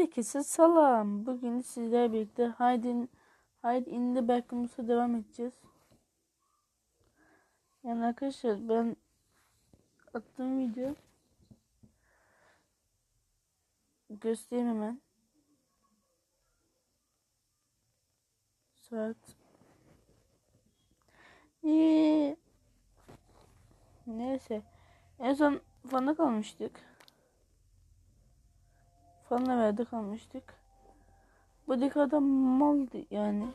Herkese selam. Bugün sizlerle birlikte Hide, Hide in the Backrooms'a devam edeceğiz. Yani arkadaşlar ben attığım video göstereyim hemen. Saat İyi. Neyse. En son fana kalmıştık. Fanla verdi kalmıştık. Bu dik adam maldı yani.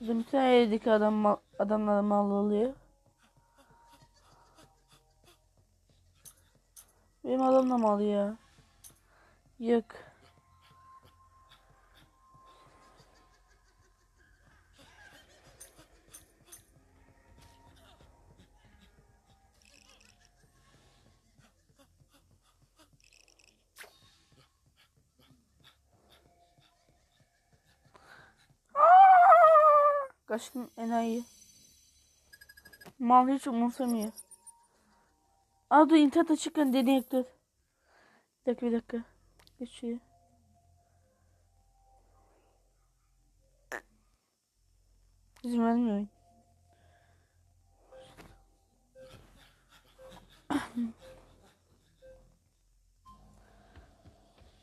Bizim bir tane yedik adam mal, adamlar mal oluyor. Benim adam da mal ya. Yok. Kaçtım enayi. Mal hiç umursamıyor. Aa dur internet açıkken deneyek dur. Bir dakika bir dakika. Geç şuraya. İzin vermiyor.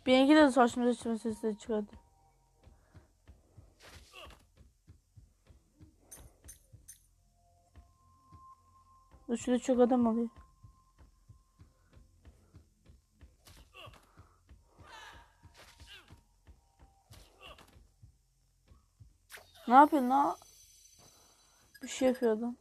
Benimki de saçma saçma sesleri çıkardı. Şurada çok adam oluyor. Ne yapıyorsun lan? Bir şey yapıyor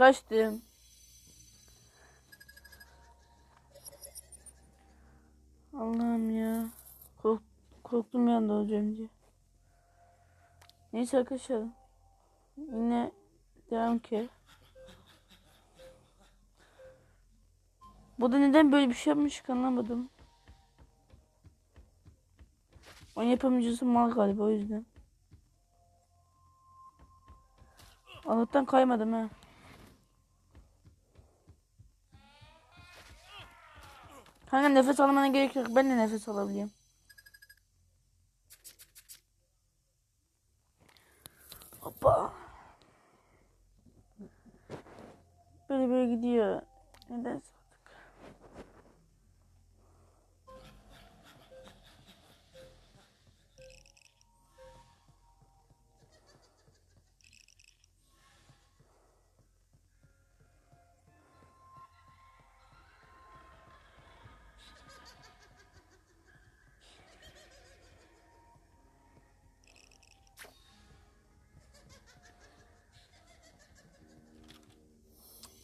Kaçtım. Allah'ım ya. Kork korktum bir anda olacağım diye. Neyse arkadaşlar. Yine devam ki. Bu da neden böyle bir şey yapmış anlamadım. Onun yapımcısı mal galiba o yüzden. Allah'tan kaymadım ha. Kanka nefes almana gerek yok. Ben de nefes alabiliyorum.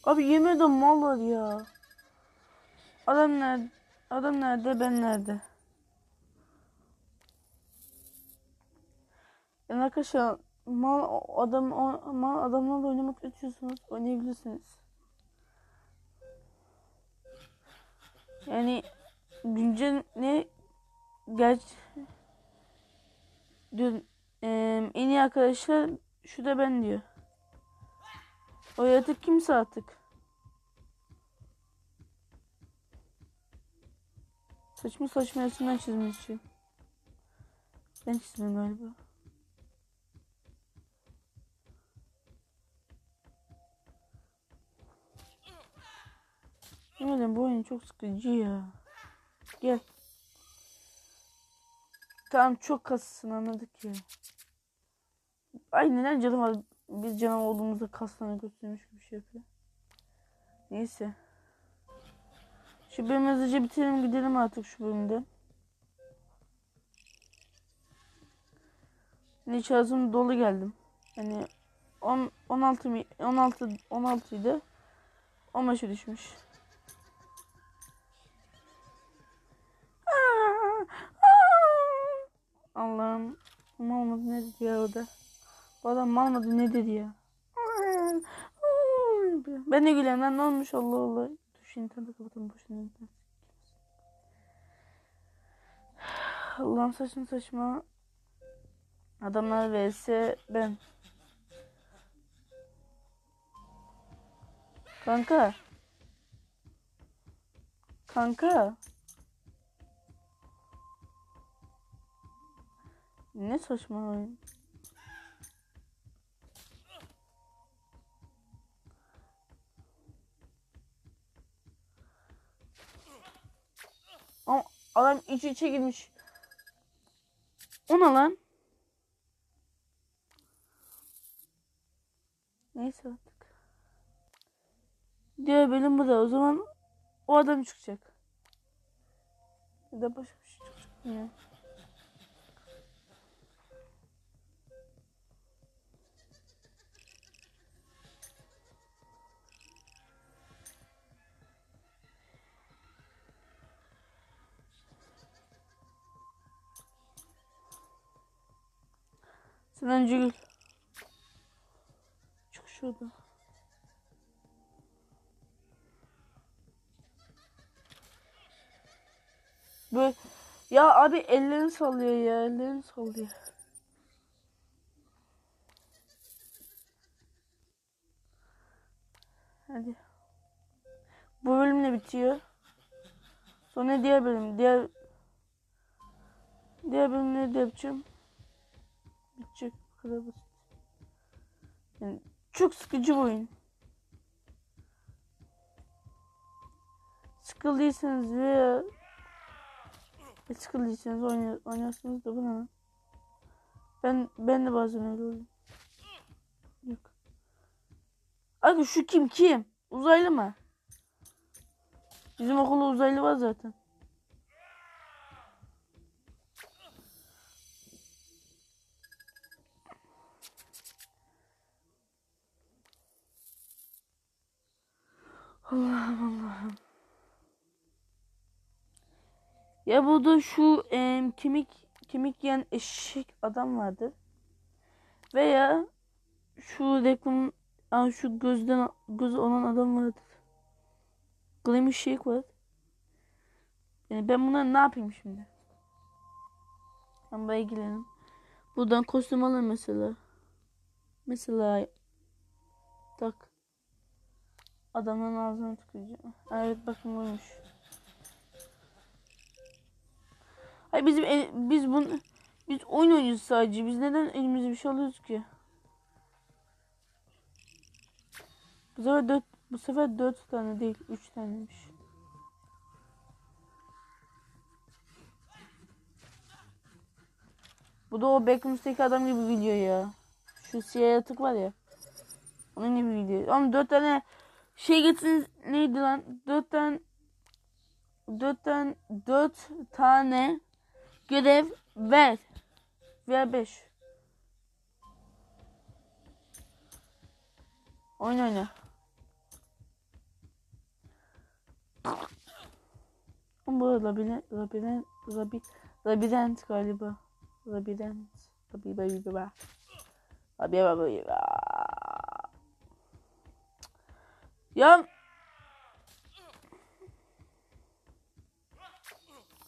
Abi yemin ederim mal var ya. Adam nerede? Adam nerede? Ben nerede? Yani arkadaşlar mal adam mal adamlarla oynamak istiyorsanız oynayabilirsiniz. Yani güncel ne gerçi dün em, en iyi arkadaşlar şu da ben diyor. O yaratık kimse artık. Saçma saçma resimler çizmiş için. Ben çizdim galiba. Yemin bu oyun çok sıkıcı ya. Gel. tamam çok kasısın anladık ya. Ay neden canım var? Biz canım olduğumuzda kaslarını götürmüş gibi bir şey yapıyor. Neyse. Şu bölümü hızlıca bitirelim gidelim artık şu bölümde. Ne şarjım dolu geldim. Hani 10 16 mi 16 16 idi. 15'e düşmüş. Allah'ım mal ne dedi ya o da. Bu adam mal ne dedi ya. Ben de gülüyorum lan ne olmuş Allah Allah. Şu interneti kapatalım internet. Allah'ım saçma saçma. Adamlar vs ben. Kanka. Kanka. Ne saçma oyun. Ama adam iç içe girmiş. O ne lan? Neyse artık. Diğer bölüm bu da. O zaman o adam çıkacak. Ya da başka bir şey çıkacak. Bilmiyorum. Sen önce. Çık şurada. Böyle ya abi ellerini sallıyor ya ellerini sallıyor. Hadi. Bu bölüm ne bitiyor? Sonra diğer bölüm. Diğer diğer bölümleri de yapacağım. Bitecek bu kadar basit. Yani çok sıkıcı bir oyun. Sıkıldıysanız veya sıkıldıysanız oynuyor, oynuyorsunuz da bu ne? lan? Ben ben de bazen öyle oluyorum. Yok. Abi şu kim kim? Uzaylı mı? Bizim okulda uzaylı var zaten. Allah'ım Allah'ım. Ya burada şu em, kemik kemik yiyen eşek adam vardı. Veya şu reklam Aa, şu gözden göz olan adam vardı. Glammy Shake var. Yani ben bunları ne yapayım şimdi? Ben buraya ilgilenim. Buradan kostüm alın mesela. Mesela tak. Adamın ağzına tüküreceğim. Evet bakın buymuş. Hayır bizim el- biz bunu biz oyun oynuyoruz sadece. Biz neden elimize bir şey alıyoruz ki? Bu sefer dört, bu sefer dört tane değil, üç taneymiş. Bu da o Beckham'daki adam gibi gidiyor ya. Şu siyah yatık var ya. Onun gibi gidiyor. Ama dört tane şey getirin neydi lan? Dört tane dört tane dört tane görev ver. Ver beş. Oyun oyna. Bu labirent, labirent, labirent, labirent galiba. Labirent. Labirent. Labirent. Labirent. Ya.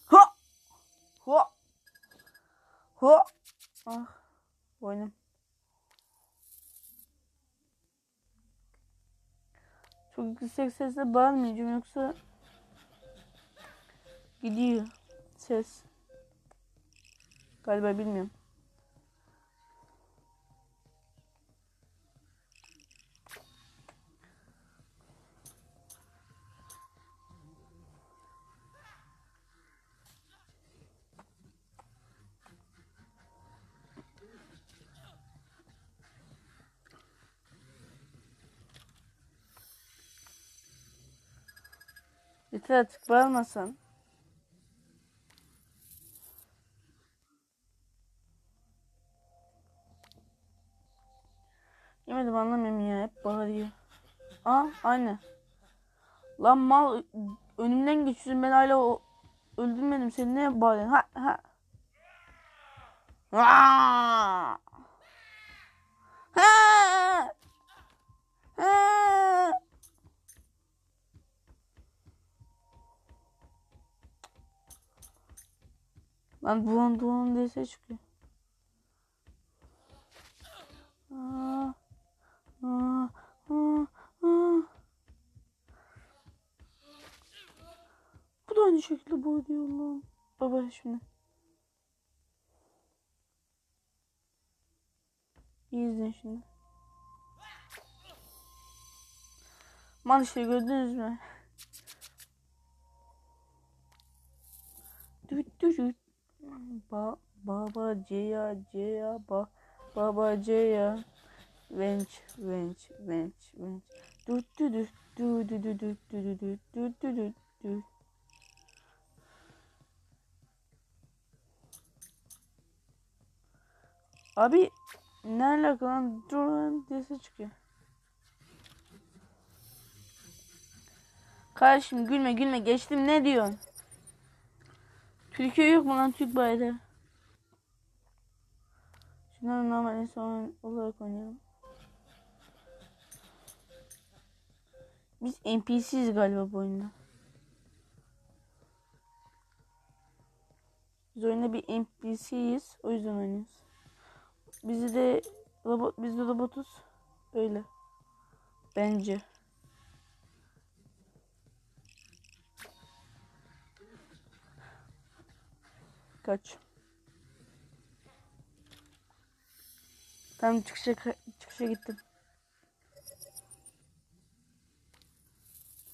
Ha. Ha. Ha. Ah. Oyunum. Çok yüksek sesle bağırmayacağım yoksa gidiyor ses. Galiba bilmiyorum. Yeter artık bağırmasan. Yemedim anlamıyorum ya hep bağırıyor. Aa aynı. Lan mal önümden geçiyorsun ben hala o öldürmedim seni ne bağırıyorsun ha ha. Aa! Ha! Ha! Lan duvan duvan diye ses çıkıyor. Aa, aa, aa. Bu da aynı şekilde boğuluyor lan. Baba şimdi. İyi izleyin şimdi. Mal işte gördünüz mü? Düt düt düt. Ba baba Ceya Ceya ba baba Ceya Venç venç venç venç düt düt düt düt düt düt düt düt düt düt düt düt Abi ne alaka lan dur lan çıkıyor. Kardeşim gülme gülme geçtim ne diyorsun? Türkiye yok mu lan Türk bayrağı? Şunları normal insan olarak oynayalım. Biz NPC'yiz galiba bu oyunda. Biz oyunda bir NPC'yiz. O yüzden oynuyoruz. Bizi de robot, biz de robotuz. Öyle. Bence. Kaç. Tam çıkışa, çıkışa gittim.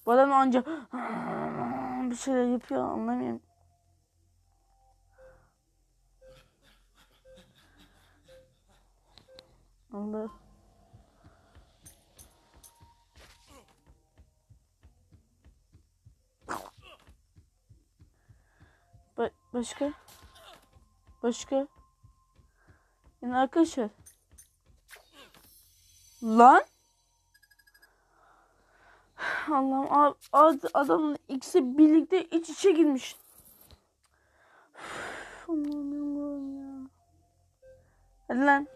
Bu adam anca bir şeyler yapıyor anlamıyorum. Allah. Ba başka? Başka? Yani arkadaşlar. Lan. Allah'ım ad, ad, adamın ikisi birlikte iç içe girmiş. Allah'ım ya. Hadi lan.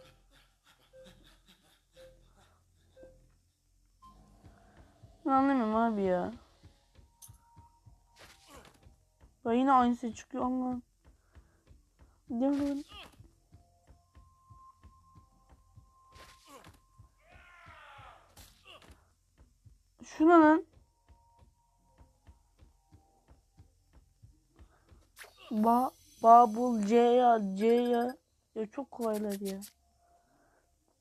Ben anlamıyorum abi ya. Bak yine aynısı çıkıyor Allah'ım. Gidiyorum. Şuna lan. Ba Babul C ya C ya. Ya çok kolaylar ya.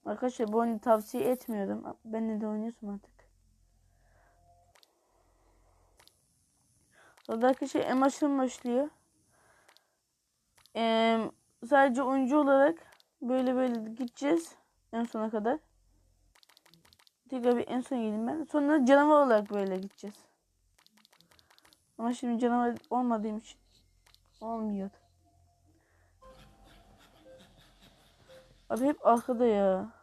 Arkadaşlar bu oyunu tavsiye etmiyorum. Ben de oynuyorsam artık. Sonra arkadaşlar en baştan başlıyor. Ee, sadece oyuncu olarak böyle böyle gideceğiz en sona kadar. Tekrar bir en son gideyim ben. Sonra canavar olarak böyle gideceğiz. Ama şimdi canavar olmadığım için olmuyor. Abi hep arkada ya.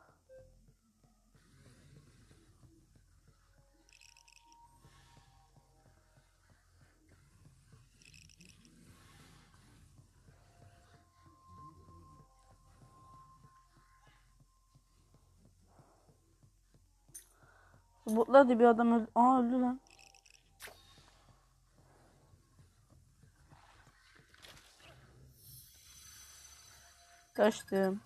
Botlar da bir adam öldü. Aa öldü lan. Kaçtım.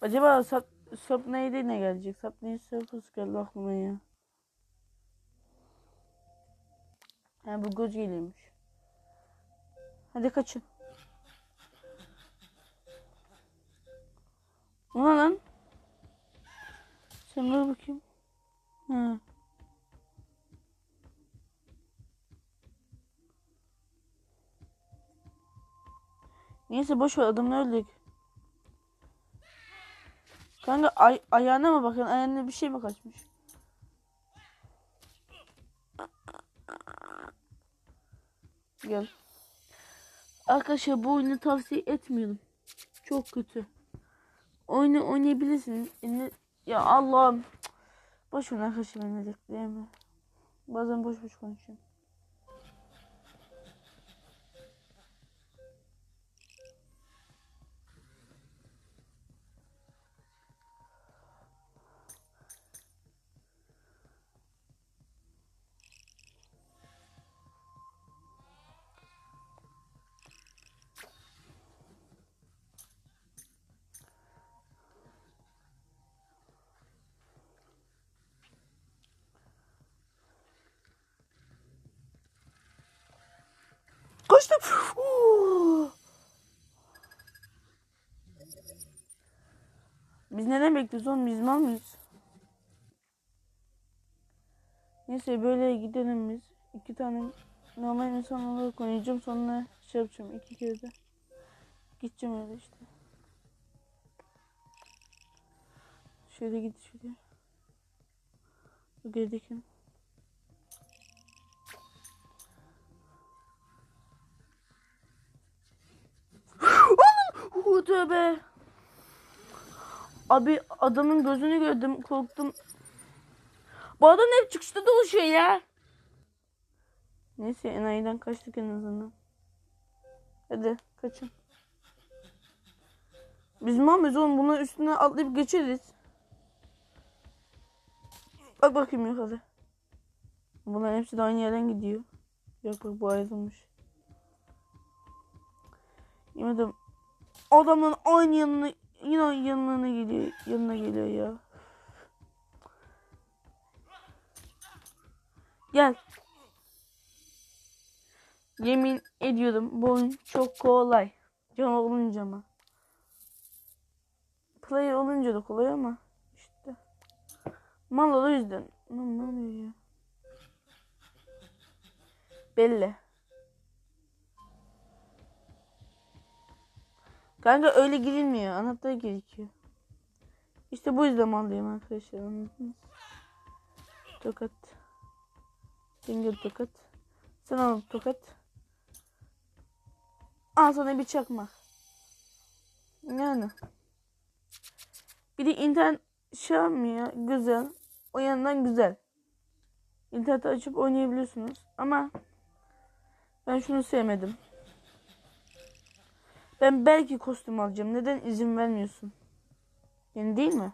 Acaba sap, sap neydi ne gelecek? Sap neydi sapıs geldi aklıma ya. Ha bu göz geliyormuş. Hadi kaçın. Ona lan. Şunlara bakayım. Ha. Neyse boş ver adamla öldük. Kanka ay ayağına mı bakın? Ayağına bir şey mi kaçmış? Gel. Arkadaşlar bu oyunu tavsiye etmiyorum. Çok kötü. Oyunu oynayabilirsiniz. Ya Allah'ım. Cık. Boş ver arkadaşlar ben bekleyemem. Bazen boş boş konuşuyorum. Oo. Biz neden bekliyoruz oğlum? Biz mal mıyız? Neyse böyle gidelim biz. İki tane normal insan olarak oynayacağım. Sonra şey yapacağım. iki kere de. Gideceğim öyle işte. Şöyle git şöyle. Bu gerideki. Hu tövbe. Abi adamın gözünü gördüm korktum. Bu adam hep çıkışta dolaşıyor ya. Neyse enayiden kaçtık en azından. Hadi kaçın. Biz Mahmut oğlum bunun üstüne atlayıp geçeriz. Bak bakayım yukarı. Bunların hepsi de aynı yerden gidiyor. Yok bak bu ayrılmış. Yemin ederim adamın aynı yanına yine yanına geliyor yanına geliyor ya. Gel. Yemin ediyorum bu oyun çok kolay. Can olunca ama. Player olunca da kolay ama işte. Mal o yüzden. Ne oluyor ya? Belli. Kanka öyle girilmiyor. Anahtar gerekiyor. İşte bu yüzden mallıyım arkadaşlar. Anladınız? Tokat. Finger tokat. Sen al tokat. Al sana bir çakma. Yani. Bir de internet şey yapmıyor. Güzel. O yandan güzel. İnterneti açıp oynayabiliyorsunuz. Ama ben şunu sevmedim. Ben belki kostüm alacağım. Neden izin vermiyorsun? Yani değil mi?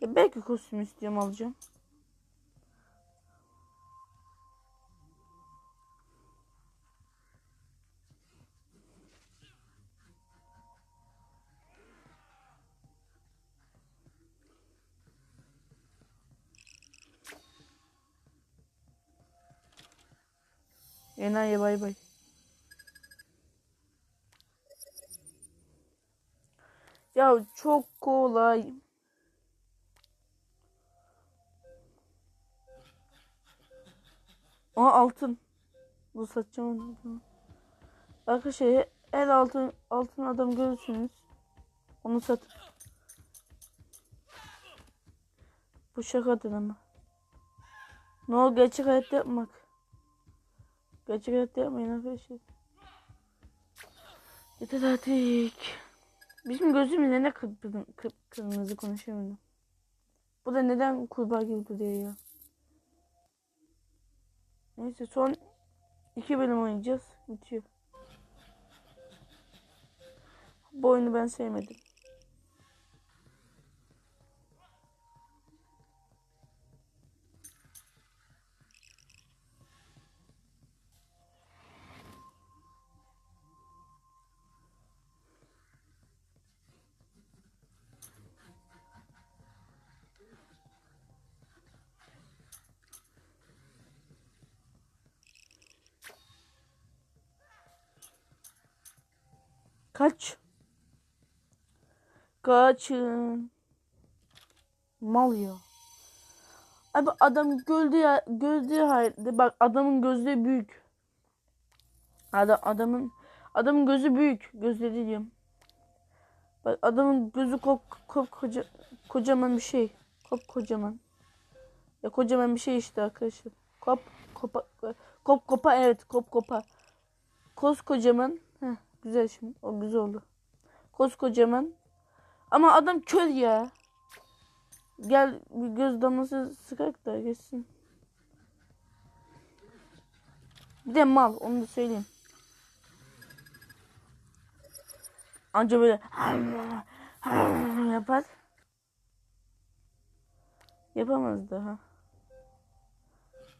Ya belki kostüm istiyorum alacağım. Enayi bay bay. Ya çok kolay. Aa altın. Bu satacağım onu. Arkadaşlar el altın altın adam görürsünüz. Onu satın. Bu şakadır ama. Ne o gerçek hayatta yapmak. Gerçek hayatta yapmayın arkadaşlar. Yeter artık. Bizim gözümüzle ne kıpkırmızı, kıpkırmızı konuşamıyorum. Bu da neden kurbağa gibi duruyor ya. Neyse son iki bölüm oynayacağız. Bitiyor. Bu oyunu ben sevmedim. Kaç. Kaçın. Mal ya. Abi adam gördüğü ya gördüğü halde bak adamın gözleri büyük. Adam adamın adamın gözü büyük. Gözleri diyorum. Bak adamın gözü kop kop koca, kocaman bir şey. Kop kocaman. Ya kocaman bir şey işte arkadaşlar. Kop kopa kop kopa evet kop kopa. Koskocaman. Güzel şimdi. O güzel oldu. Koskocaman. Ama adam kör ya. Gel bir göz damlası sıkak da geçsin. Bir de mal onu da söyleyeyim. Anca böyle yapar. Yapamaz daha.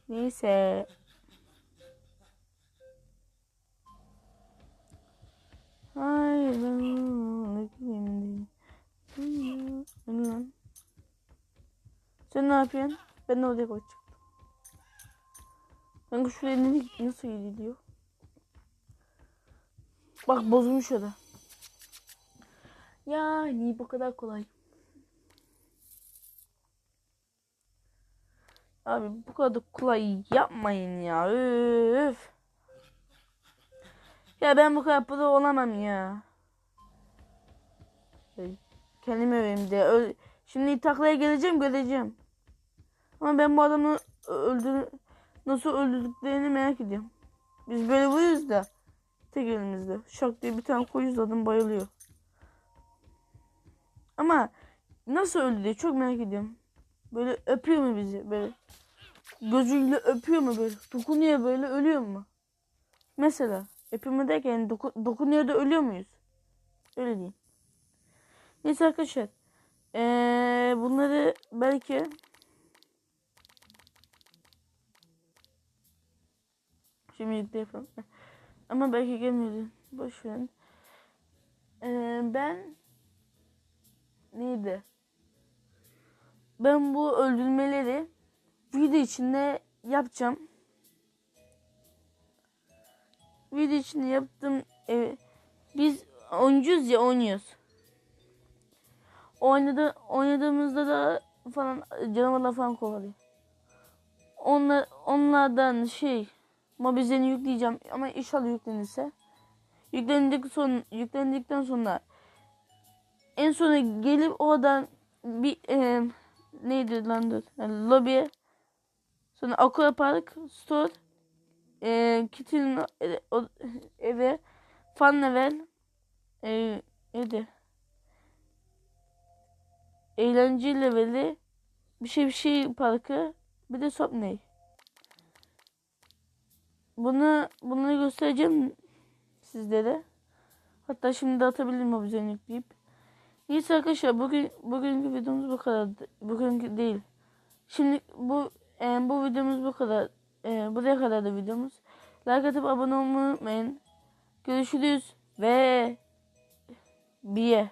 Neyse. Sen ne yapıyorsun? Ben de oraya koyacaktım. Kanka şuraya ne, nasıl gidiliyor? Bak bozulmuş o da. Yani bu kadar kolay. Abi bu kadar kolay yapmayın ya. Üf. Ya ben bu kadar pro olamam ya. Kendimi öveyim. Ö- Şimdi taklaya geleceğim göreceğim. Ama ben bu adamı öldür nasıl öldürdüklerini merak ediyorum. Biz böyle vuruyoruz da tek elimizde. Şak diye bir tane koyuyoruz adam bayılıyor. Ama nasıl öldü diye çok merak ediyorum. Böyle öpüyor mu bizi böyle? Gözüyle öpüyor mu böyle? Dokunuyor böyle ölüyor mu? Mesela öpüyor mu derken doku- dokunuyor da ölüyor muyuz? Öyle diyeyim. Neyse arkadaşlar. Ee, bunları belki Şimdi de yapalım. Ama belki gelmedi. Boş verin. Ee, ben neydi? Ben bu öldürmeleri video içinde yapacağım. Video içinde yaptım. Evet. Biz oyuncuyuz ya oynuyoruz. Oynadı, oynadığımızda da falan canavarlar falan kovalıyor. Onlar, onlardan şey Mobizen'i yükleyeceğim ama inşallah yüklenirse. Yüklendikten sonra, yüklendikten sonra en sona gelip oradan bir e, neydi lan dur. Yani lobiye sonra Aqua Park Store e, Kitty'nin e, eve Fun Level e, neydi? Eğlence leveli bir şey bir şey parkı bir de Sopney. Bunu bunları göstereceğim sizlere. Hatta şimdi de atabilirim o üzerine yükleyip. Neyse arkadaşlar bugün bugünkü videomuz bu kadar. Bugünkü değil. Şimdi bu e, bu videomuz bu kadar. E, buraya kadar da videomuz. Like atıp abone olmayı unutmayın. Görüşürüz ve biye.